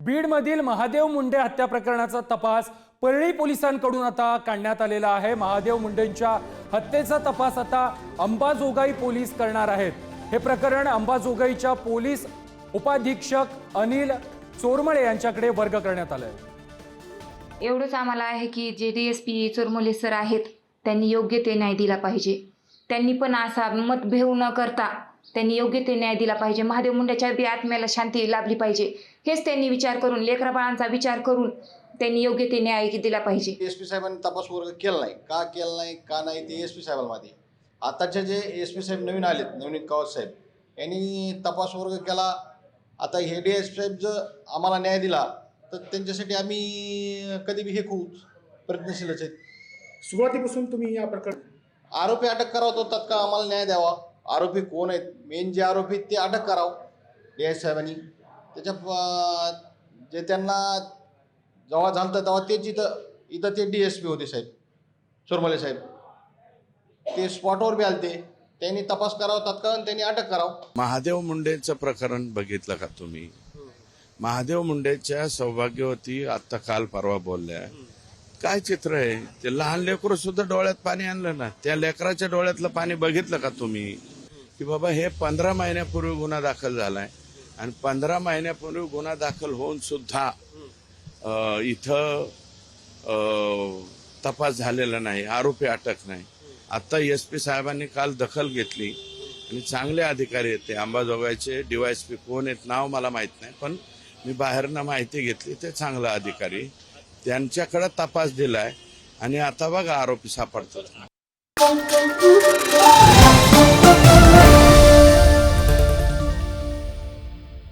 बीडमधील महादेव मुंडे हत्या प्रकरणाचा तपास परळी पोलिसांकडून आता काढण्यात आलेला आहे. महादेव मुंडेंच्या हत्येचा तपास आता अंबाजोगाई पोलीस करणार आहेत. हे प्रकरण अंबाजोगाईच्या पोलीस उपाधीक्षक अनिल चोरमळे यांच्याकडे वर्ग करण्यात आलं आहे एवढंच आम्हाला आहे की जे D S P Chormole sir आहेत त्यांनी योग्य ते न्याय दिला पाहिजे. त्यांनी पण असा मतभेव न करता त्यांनी योग्य ते न्याय दिला पाहिजे. महादेव मुंड्याच्या बी आत्म्याला शांती लाभली पाहिजे. हेच त्यांनी विचार करून लेकरा बाळांचा विचार करून त्यांनी योग्य ते न्याय दिला पाहिजे. एस पी साहेबांनी तपास वर्ग केला नाही. का केला नाही का नाही ते एस पी साहेबांना माहिती आताचे जे एस पी साहेब नवीन आलेत नवनीत कावत साहेब यांनी तपास वर्ग केला. आता हे डी एस साहेब जर आम्हाला न्याय दिला तर त्यांच्यासाठी आम्ही कधी बी हे खूप प्रयत्नशीलच आहेत. सुरुवातीपासून तुम्ही या प्रकार आरोपी अटक करावं तो तत्काळ आम्हाला न्याय द्यावा. आरोपी कोण आहेत? मेन जे आरोपी ते अटक करावं. डी एस साहेबांनी. त्याच्या जे त्यांना जेव्हा झालं तेव्हा तेच इथं इथं ते डी एस पी होते साहेब. सुरमले साहेब. ते स्पॉटवर बी आलते. त्यांनी तपास करावा तत्काळ त्यांनी अटक करावं. महादेव मुंडेचं प्रकरण बघितलं का तुम्ही? महादेव मुंडेच्या सौभाग्यवती आता काल परवा बोलल्या. काय चित्र आहे? ते लहान लेकरं सुद्धा डोळ्यात पाणी आणलं ना? त्या लेकराच्या डोळ्यातलं पाणी बघितलं का तुम्ही? की बाबा हे पंधरा महिन्यापूर्वी गुन्हा दाखल झालाय आणि पंधरा महिन्यापूर्वी गुन्हा दाखल होऊन सुद्धा इथं तपास झालेला नाही आरोपी अटक नाही. आता एस पी साहेबांनी काल दखल घेतली आणि चांगले अधिकारी आहेत ते. अंबाजोगाईचे डीवायसपी कोण आहेत नाव मला माहीत नाही पण मी बाहेरनं माहिती घेतली ते चांगला अधिकारी. त्यांच्याकडे तपास दिलाय आणि आता बघा आरोपी सापडतात.